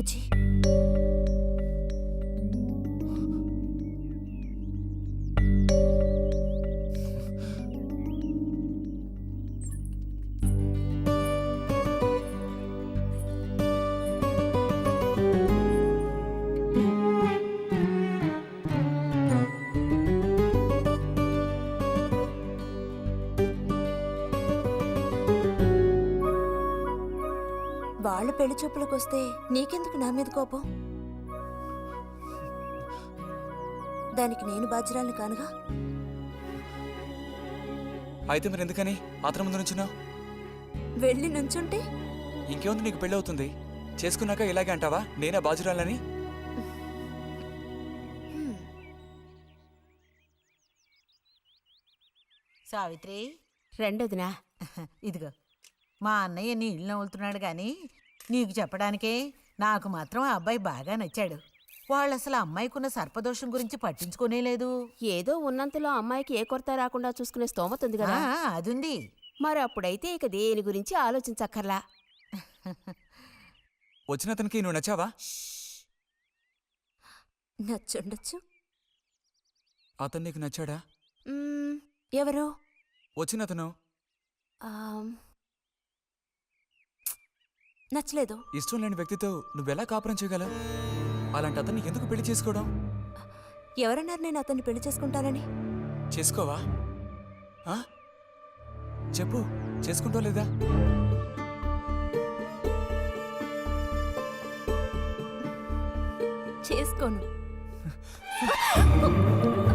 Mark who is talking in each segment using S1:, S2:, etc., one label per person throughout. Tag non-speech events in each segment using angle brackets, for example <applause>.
S1: 뭐 지? వాళ్ళ పెళ్ళి చూపులకు వస్తే నీకెందుకు నా మీద కోపం? దానికి నేను బాధ్యురాలిని కానుగా?
S2: అయితే మరి ఎందుకని? అతని ముందు నుంచున్నావు?
S1: వెళ్ళి నుంచుంటే?
S2: ఇంకేముంది నీకు పెళ్ళి అవుతుంది చేసుకున్నాక ఇలాగే అంటావా? నేనే బాజురాలని
S3: సావిత్రి
S1: రెండోదినా?
S3: ఇదిగో మా అన్నయ్య నీ ఇల్లు నవ్వులుతున్నాడు కానీ నీకు చెప్పడానికే నాకు మాత్రం ఆ అబ్బాయి బాగా నచ్చాడు. వాళ్ళు అసలు అమ్మాయికున్న సర్పదోషం గురించి పట్టించుకోనే లేదు.
S4: ఏదో ఉన్నంతలో అమ్మాయికి ఏ కొరత రాకుండా చూసుకునే స్తోమత ఉంది
S3: ఆ,
S4: కదా
S3: అదుంది.
S4: మరి అప్పుడైతే ఇక దేని గురించి ఆలోచించక్కర్లా. <laughs>
S2: వచ్చిన అతనికి నువ్వు నచ్చావా?
S1: నచ్చుండొచ్చు.
S2: అతను నీకు నచ్చాడా?
S1: ఎవరు?
S2: వచ్చిన అతను
S1: నచ్చలేదు.
S2: ఇష్టం లేని వ్యక్తితో నువ్వెలా కాపురం చేయగలవు? అలాంటి అతన్ని ఎందుకు పెళ్ళి చేసుకోవడం?
S1: ఎవరన్నారు నేను అతన్ని పెళ్ళి చేసుకుంటానని?
S2: చేసుకోవా? ఆ? చెప్పు చేసుకుంటావు లేదా?
S1: చేసుకోను.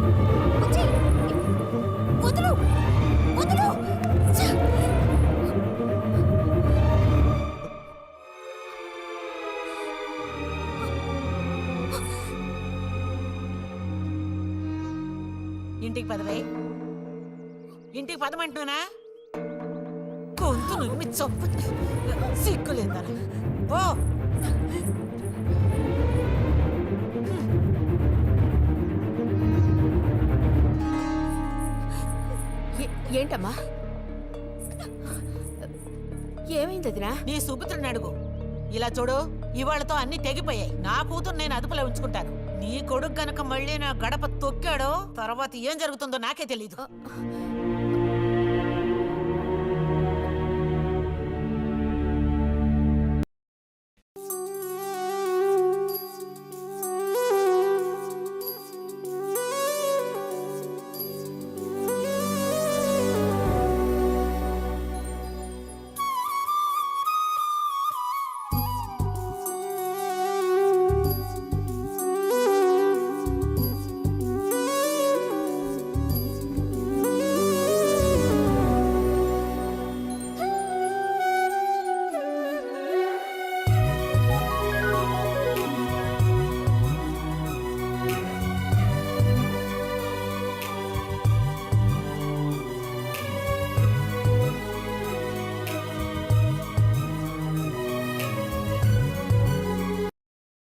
S1: <laughs>
S3: ఇంటికి పదవే. ఇంటికి పదమంటున్నానా గొంతు నువ్వు చొప్పు. సిగ్గులేదా ఓ
S4: ఏంటమ్మా? ఏమైంది అదినా?
S3: నీ సుపుత్రుని అడుగు. ఇలా చూడు ఇవాళతో అన్ని తెగిపోయాయి. నా కూతురు నేను అదుపులో ఉంచుకుంటాను. నీ కొడుకు కనుక మళ్ళీ నా గడప తొక్కాడో తర్వాత ఏం జరుగుతుందో నాకే తెలీదు.